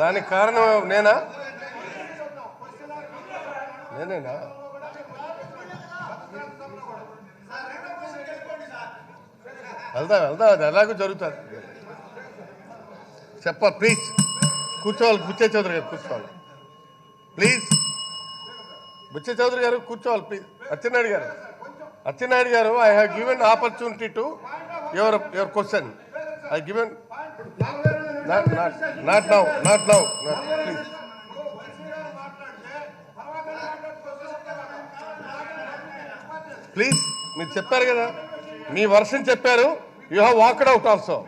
దానికి కారణం నేనా? నేనేనా? వెళ్దా వెళ్దా అది ఎలాగో జరుగుతుంది. చెప్ప ప్లీజ్ కూర్చోవాలి బుచ్చే చౌదరి గారు కూర్చోవాలి. ప్లీజ్ బుచ్చే చౌదరి గారు కూర్చోవాలి please Atchannaidu garu. Atchannaidu garu I have given opportunity to your your question I given not not not now not now not please please మీరు చెప్పారు కదా. మీ వర్షన్ చెప్పారు. You have walked out also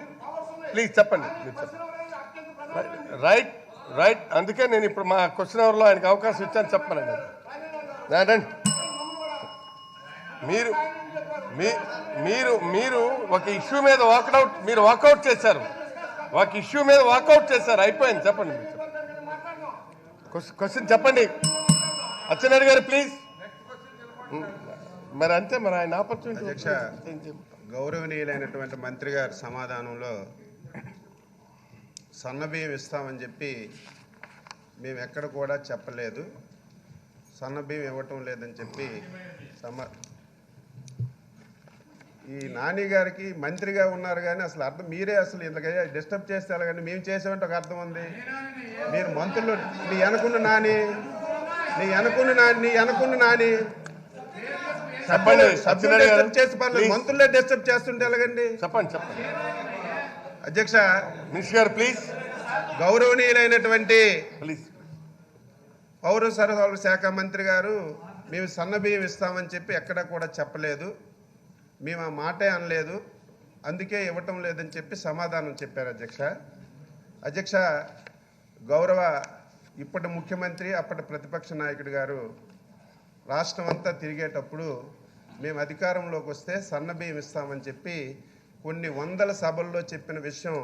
please చెప్పండి. మీరు చెప్పండి right right అందుకే నేను ఇప్పుడు మా క్వశ్చన్ అవర్లో ఆయనకి అవకాశం ఇచ్చాను చెప్పానండి. రండి మీరు మీ- మీరు మీరు ఒక ఇష్యూ మీద వాకౌట్ మీరు వాకౌట్ చేశారు. ఒక ఇష్యూ మీద వాకౌట్ చేశారు. అయిపోయింది. చెప్పండి. క్వశ్చన్ చెప్పండి. అచ్చెన్నాయుడు గారు ప్లీజ్. మరి అంతే మరి ఆయన ఆపర్చునిటీ. గౌరవనీయులైనటువంటి మంత్రి గారి సమాధానంలో సన్నబియ్యం ఇస్తామని చెప్పి మేము ఎక్కడ కూడా చెప్పలేదు. సన్నబియ్యం ఇవ్వటం లేదని చెప్పి సమ ఈ నాని గారికి మంత్రిగా ఉన్నారు కానీ అసలు అర్థం మీరే అసలు ఇంతగా డిస్టర్బ్ చేస్తే ఎలాగండి మేము చేసామంటే ఒక అర్థం ఉంది. మీరు మంత్రులు నీ అనుకున్న నాని నీ అనుకున్న నాని నీ అనుకున్న నాని చెప్పండి సభ్యులు అచ్చెన్నాయుడు గారు. డిస్టర్బ్ చేసి పర్లేదు. Please. మంత్రులే డిస్టర్బ్ చేస్తుంటే ఎలాగండి? చెప్పండి చెప్పండి. అధ్యక్ష మినిస్టర్ గారు ప్లీజ్ గౌరవనీయులైనటువంటి ప్లీజ్ పౌర సరఫరాల శాఖ మంత్రి గారు మేము సన్నబియ్యం ఇస్తామని చెప్పి ఎక్కడ కూడా చెప్పలేదు. మేము ఆ మాటే అనలేదు. అందుకే ఇవ్వటం లేదని చెప్పి సమాధానం చెప్పారు అధ్యక్ష. అధ్యక్ష గౌరవ ఇప్పటి ముఖ్యమంత్రి అప్పటి ప్రతిపక్ష నాయకుడు గారు రాష్ట్రం అంతా తిరిగేటప్పుడు మేము అధికారంలోకి వస్తే సన్నబియ్యం ఇస్తామని చెప్పి కొన్ని వందల సభల్లో చెప్పిన విషయం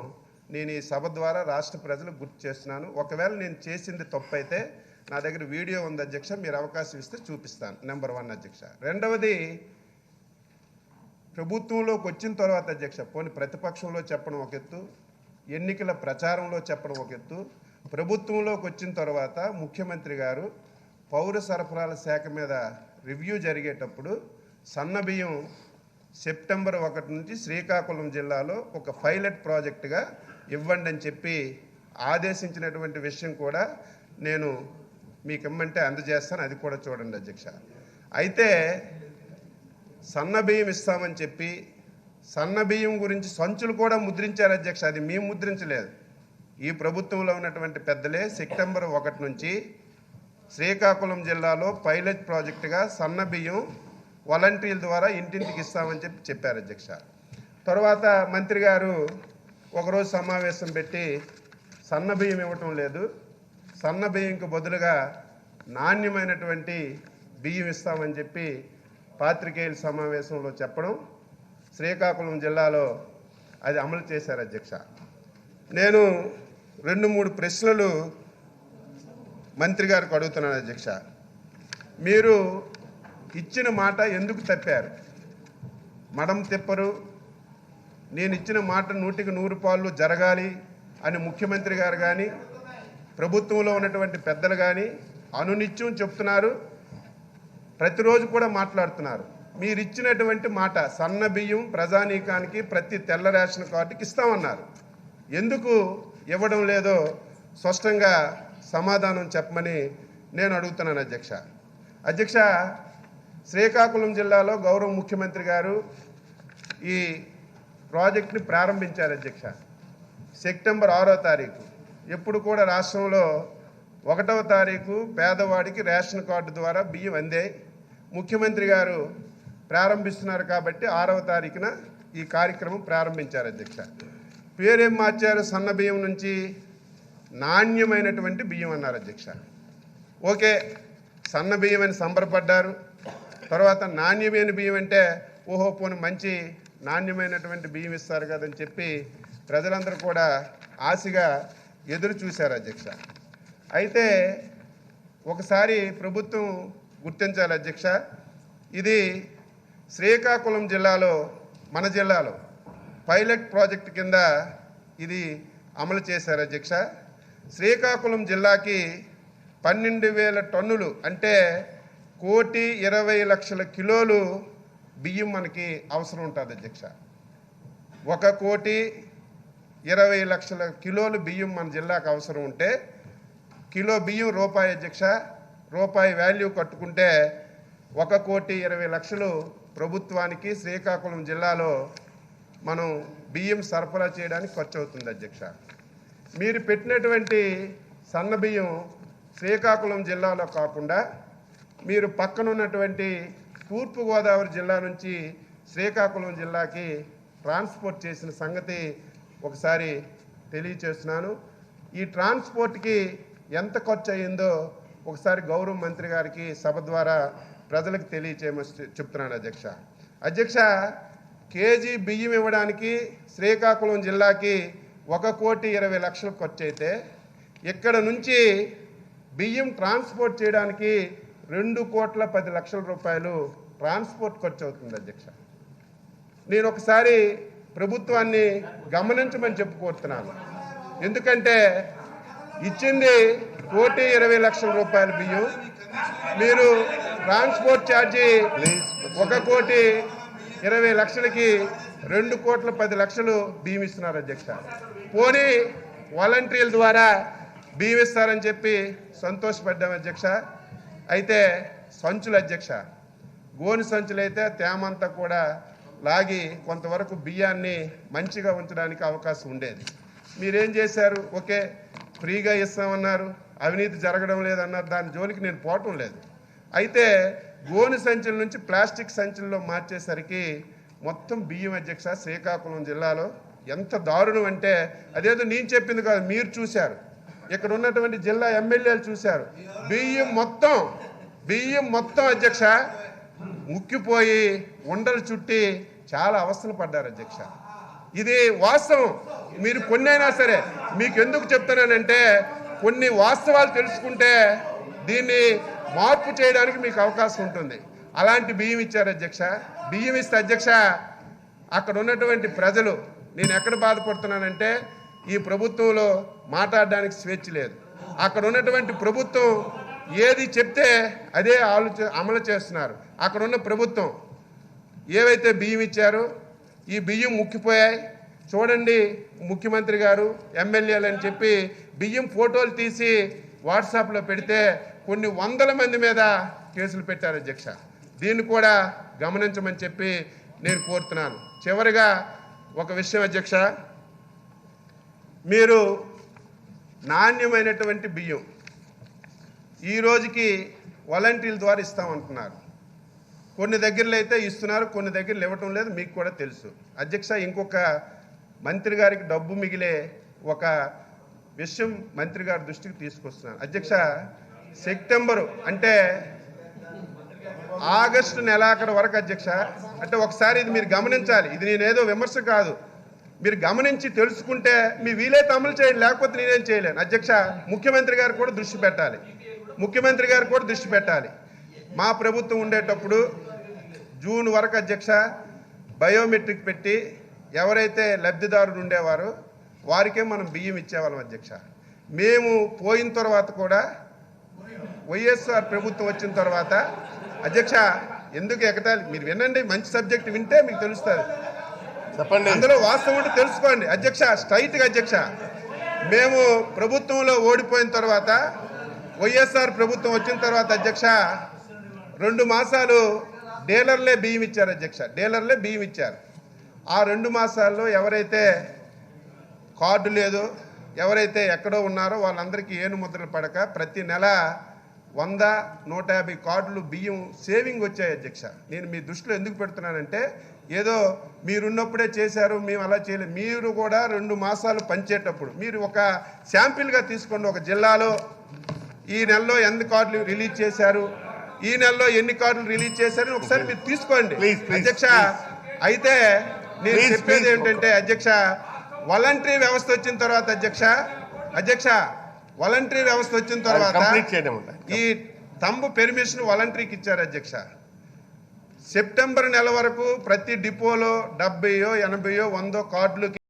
నేను ఈ సభ ద్వారా రాష్ట్ర ప్రజలకు గుర్తు చేస్తున్నాను. ఒకవేళ నేను చేసింది తప్పు అయితే నా దగ్గర వీడియో ఉంది అధ్యక్ష మీరు అవకాశం ఇస్తే చూపిస్తాను. నెంబర్ వన్ అధ్యక్ష. రెండవది ప్రభుత్వంలోకి వచ్చిన తర్వాత అధ్యక్ష పోనీ ప్రతిపక్షంలో చెప్పడం ఒక ఎత్తు ఎన్నికల ప్రచారంలో చెప్పడం ఒక ఎత్తు ప్రభుత్వంలోకి వచ్చిన తర్వాత ముఖ్యమంత్రి గారు పౌర సరఫరాల శాఖ మీద రివ్యూ జరిగేటప్పుడు సన్నబియ్యం సెప్టెంబర్ ఒకటి నుంచి శ్రీకాకుళం జిల్లాలో ఒక పైలట్ ప్రాజెక్టుగా ఇవ్వండి అని చెప్పి ఆదేశించినటువంటి విషయం కూడా నేను మీకు ఇమ్మంటే అందజేస్తాను. అది కూడా చూడండి అధ్యక్ష. అయితే సన్న బియ్యం ఇస్తామని చెప్పి సన్న బియ్యం గురించి సంచులు కూడా ముద్రించారు అధ్యక్ష. అది మేము ముద్రించలేదు. ఈ ప్రభుత్వంలో ఉన్నటువంటి పెద్దలే సెప్టెంబర్ ఒకటి నుంచి శ్రీకాకుళం జిల్లాలో పైలట్ ప్రాజెక్టుగా సన్న బియ్యం వాలంటీర్ల ద్వారా ఇంటింటికి ఇస్తామని చెప్పి చెప్పారు అధ్యక్ష. తర్వాత మంత్రి గారు ఒకరోజు సమావేశం పెట్టి సన్న బియ్యం ఇవ్వటం లేదు. సన్న బియ్యంకు బదులుగా నాణ్యమైనటువంటి బియ్యం ఇస్తామని చెప్పి పాత్రికేయుల సమావేశంలో చెప్పడం శ్రీకాకుళం జిల్లాలో అది అమలు చేశారు అధ్యక్ష. నేను రెండు మూడు ప్రశ్నలు మంత్రి గారికి అడుగుతున్నాను అధ్యక్ష. మీరు ఇచ్చిన మాట ఎందుకు తప్పారు? మడం తిప్పరు. నేను ఇచ్చిన మాట నూటికి నూరు పాళ్ళు జరగాలి అని ముఖ్యమంత్రి గారు కానీ ప్రభుత్వంలో ఉన్నటువంటి పెద్దలు కానీ అనునిత్యం చెప్తున్నారు. ప్రతిరోజు కూడా మాట్లాడుతున్నారు. మీరు ఇచ్చినటువంటి మాట సన్న బియ్యం ప్రజానీకానికి ప్రతి తెల్ల రేషన్ కార్డుకి ఇస్తామన్నారు. ఎందుకు ఇవ్వడం లేదో స్పష్టంగా సమాధానం చెప్పమని నేను అడుగుతున్నాను అధ్యక్ష. అధ్యక్ష శ్రీకాకుళం జిల్లాలో గౌరవ ముఖ్యమంత్రి గారు ఈ ప్రాజెక్ట్ని ప్రారంభించారు అధ్యక్ష. సెప్టెంబర్ ఆరో తారీఖు. ఎప్పుడు కూడా రాష్ట్రంలో ఒకటవ తారీఖు పేదవాడికి రేషన్ కార్డు ద్వారా బియ్యం అందాయి ముఖ్యమంత్రి గారు ప్రారంభిస్తున్నారు కాబట్టి ఆరవ తారీఖున ఈ కార్యక్రమం ప్రారంభించారు అధ్యక్ష. పేరేం మార్చారు? సన్న బియ్యం నుంచి నాణ్యమైనటువంటి బియ్యం అన్నారు అధ్యక్ష. ఓకే సన్న బియ్యం అని సంబరపడ్డారు. తర్వాత నాణ్యమైన బియ్యం అంటే ఓహో పోను మంచి నాణ్యమైనటువంటి బియ్యం ఇస్తారు కదని చెప్పి ప్రజలందరూ కూడా ఆశగా ఎదురు చూశారు అధ్యక్ష. అయితే ఒకసారి ప్రభుత్వం గుర్తించాలి అధ్యక్ష. ఇది శ్రీకాకుళం జిల్లాలో మన జిల్లాలో పైలట్ ప్రాజెక్ట్ కింద ఇది అమలు చేశారు అధ్యక్ష. శ్రీకాకుళం జిల్లాకి పన్నెండు వేల టన్నులు అంటే కోటి ఇరవై లక్షల కిలోలు బియ్యం మనకి అవసరం ఉంటుంది అధ్యక్ష. ఒక కోటి ఇరవై లక్షల కిలోలు బియ్యం మన జిల్లాకు అవసరం ఉంటే కిలో బియ్యం రూపాయి అధ్యక్ష రూపాయి వాల్యూ కట్టుకుంటే ఒక కోటి ఇరవై లక్షలు ప్రభుత్వానికి శ్రీకాకుళం జిల్లాలో మనం బియ్యం సరఫరా చేయడానికి ఖర్చు అవుతుంది అధ్యక్ష. మీరు పెట్టినటువంటి సన్న బియ్యం శ్రీకాకుళం జిల్లాలో కాకుండా మీరు పక్కనున్నటువంటి తూర్పుగోదావరి జిల్లా నుంచి శ్రీకాకుళం జిల్లాకి ట్రాన్స్పోర్ట్ చేసిన సంగతి ఒకసారి తెలియచేస్తున్నాను. ఈ ట్రాన్స్పోర్ట్కి ఎంత ఖర్చు అయ్యిందో ఒకసారి గౌరవ మంత్రి గారికి సభ ద్వారా ప్రజలకు తెలియచేయమని చెప్తున్నాను అధ్యక్ష. అధ్యక్ష కేజీ బియ్యం ఇవ్వడానికి శ్రీకాకుళం జిల్లాకి ఒక కోటి ఇరవై లక్షలు ఖర్చు అయితే ఇక్కడ నుంచి బియ్యం ట్రాన్స్పోర్ట్ చేయడానికి రెండు కోట్ల పది లక్షల రూపాయలు ట్రాన్స్పోర్ట్ ఖర్చు అవుతుంది అధ్యక్ష. నేను ఒకసారి ప్రభుత్వాన్ని గమనించమని చెప్పుకోరుతున్నాను ఎందుకంటే ఇచ్చింది కోటి ఇరవై లక్షల రూపాయల బియ్యం. మీరు ట్రాన్స్పోర్ట్ ఛార్జీ ఒక కోటి ఇరవై లక్షలకి రెండు కోట్ల పది లక్షలు బియ్యం ఇస్తున్నారు అధ్యక్ష. పోనీ వాలంటీర్ల ద్వారా బియ్యం ఇస్తారని చెప్పి సంతోషపడ్డాం అధ్యక్ష. అయితే సంచులు అధ్యక్ష గోని సంచులు అయితే తేమంతా కూడా లాగి కొంతవరకు బియ్యాన్ని మంచిగా ఉంచడానికి అవకాశం ఉండేది. మీరేం చేశారు? ఓకే ఫ్రీగా ఇస్తామన్నారు. అవినీతి జరగడం లేదన్నారు దాని జోలికి నేను పోవటం లేదు. అయితే గోను సంచుల నుంచి ప్లాస్టిక్ సంచుల్లో మార్చేసరికి మొత్తం బియ్యం అధ్యక్ష శ్రీకాకుళం జిల్లాలో ఎంత దారుణం అంటే అదేదో నేను చెప్పింది కాదు మీరు చూశారు. ఇక్కడ ఉన్నటువంటి జిల్లా ఎమ్మెల్యేలు చూశారు. బియ్యం మొత్తం బియ్యం మొత్తం అధ్యక్ష ముక్కిపోయి ఉండలు చుట్టి చాలా అవస్థలు పడ్డారు అధ్యక్ష. ఇది వాస్తవం. మీరు కొన్ని అయినా సరే మీకు ఎందుకు చెప్తున్నానంటే కొన్ని వాస్తవాలు తెలుసుకుంటే దీన్ని మార్పు చేయడానికి మీకు అవకాశం ఉంటుంది. అలాంటి బియ్యం ఇచ్చారు అధ్యక్ష. బియ్యం ఇస్తే అధ్యక్ష అక్కడ ఉన్నటువంటి ప్రజలు నేను ఎక్కడ బాధపడుతున్నానంటే ఈ ప్రభుత్వంలో మాట్లాడడానికి స్వేచ్ఛ లేదు. అక్కడ ఉన్నటువంటి ప్రభుత్వం ఏది చెప్తే అదే ఆలోచ అమలు చేస్తున్నారు. అక్కడ ఉన్న ప్రభుత్వం ఏవైతే బియ్యం ఇచ్చారో ఈ బియ్యం ముక్కిపోయాయి. చూడండి ముఖ్యమంత్రి గారు ఎమ్మెల్యేలు అని చెప్పి బియ్యం ఫోటోలు తీసి వాట్సాప్లో పెడితే కొన్ని వందల మంది మీద కేసులు పెట్టారు అధ్యక్ష. దీన్ని కూడా గమనించమని చెప్పి నేను కోరుతున్నాను. చివరిగా ఒక విషయం అధ్యక్ష. మీరు నాణ్యమైనటువంటి బియ్యం ఈ రోజుకి వాలంటీర్ల ద్వారా ఇస్తామంటున్నారు. కొన్ని దగ్గరలో అయితే ఇస్తున్నారు కొన్ని దగ్గరలు ఇవ్వటం లేదు మీకు కూడా తెలుసు. అధ్యక్ష ఇంకొక మంత్రి గారికి డబ్బు మిగిలే ఒక విషయం మంత్రి గారి దృష్టికి తీసుకొస్తున్నాను. అధ్యక్ష సెప్టెంబరు అంటే ఆగస్టు నెలాఖరు వరకు అధ్యక్ష అంటే ఒకసారి ఇది మీరు గమనించాలి. ఇది నేనేదో విమర్శ కాదు. మీరు గమనించి తెలుసుకుంటే మీ వీలైతే అమలు చేయండి లేకపోతే నేనేం చేయలేను. అధ్యక్ష ముఖ్యమంత్రి గారు కూడా దృష్టి పెట్టాలి. ముఖ్యమంత్రి గారు కూడా దృష్టి పెట్టాలి. మా ప్రభుత్వం ఉండేటప్పుడు జూన్ వరకు అధ్యక్ష బయోమెట్రిక్ పెట్టి ఎవరైతే లబ్ధిదారులు ఉండేవారో వారికే మనం బియ్యం ఇచ్చేవాళ్ళం అధ్యక్ష. మేము పోయిన తర్వాత కూడా వైఎస్ఆర్ ప్రభుత్వం వచ్చిన తర్వాత అధ్యక్ష ఎందుకు ఎగతాలి మీరు వినండి మంచి సబ్జెక్ట్ వింటే మీకు తెలుస్తుంది. చెప్పండి. అందులో వాస్తవం ఉంటే తెలుసుకోండి. అధ్యక్ష స్ట్రైట్గా అధ్యక్ష మేము ప్రభుత్వంలో ఓడిపోయిన తర్వాత వైఎస్ఆర్ ప్రభుత్వం వచ్చిన తర్వాత అధ్యక్ష రెండు మాసాలు డీలర్లే బియ్యం ఇచ్చారు అధ్యక్ష. డీలర్లే బియ్యం ఇచ్చారు. ఆ రెండు మాసాల్లో ఎవరైతే కార్డు లేదు ఎవరైతే ఎక్కడో ఉన్నారో వాళ్ళందరికీ ఏను ముద్రలు పడక ప్రతి నెల వంద నూట యాభై కార్డులు బియ్యం సేవింగ్ వచ్చాయి అధ్యక్ష. నేను మీ దృష్టిలో ఎందుకు పెడుతున్నానంటే ఏదో మీరున్నప్పుడే చేశారు మేము అలా చేయలేదు. మీరు కూడా రెండు మాసాలు పంచేటప్పుడు మీరు ఒక శాంపిల్గా తీసుకోండి. ఒక జిల్లాలో ఈ నెలలో ఎన్ని కార్డులు రిలీజ్ చేశారు ఈ నెలలో ఎన్ని కార్డులు రిలీజ్ చేశారు ఒకసారి మీరు తీసుకోండి. అధ్యక్ష అయితే నేను చెప్పేది. ఏంటంటే అధ్యక్ష వాలంటరీ వ్యవస్థ వచ్చిన తర్వాత అధ్యక్ష అధ్యక్ష వాలంటరీ వ్యవస్థ వచ్చిన తర్వాత ఈ తంబు పెర్మిషన్ వాలంటరీకి ఇచ్చారు అధ్యక్ష సెప్టెంబర్ నెల వరకు ప్రతి డిపోలో డెబ్బైయో ఎనభైయో వందో కార్డులు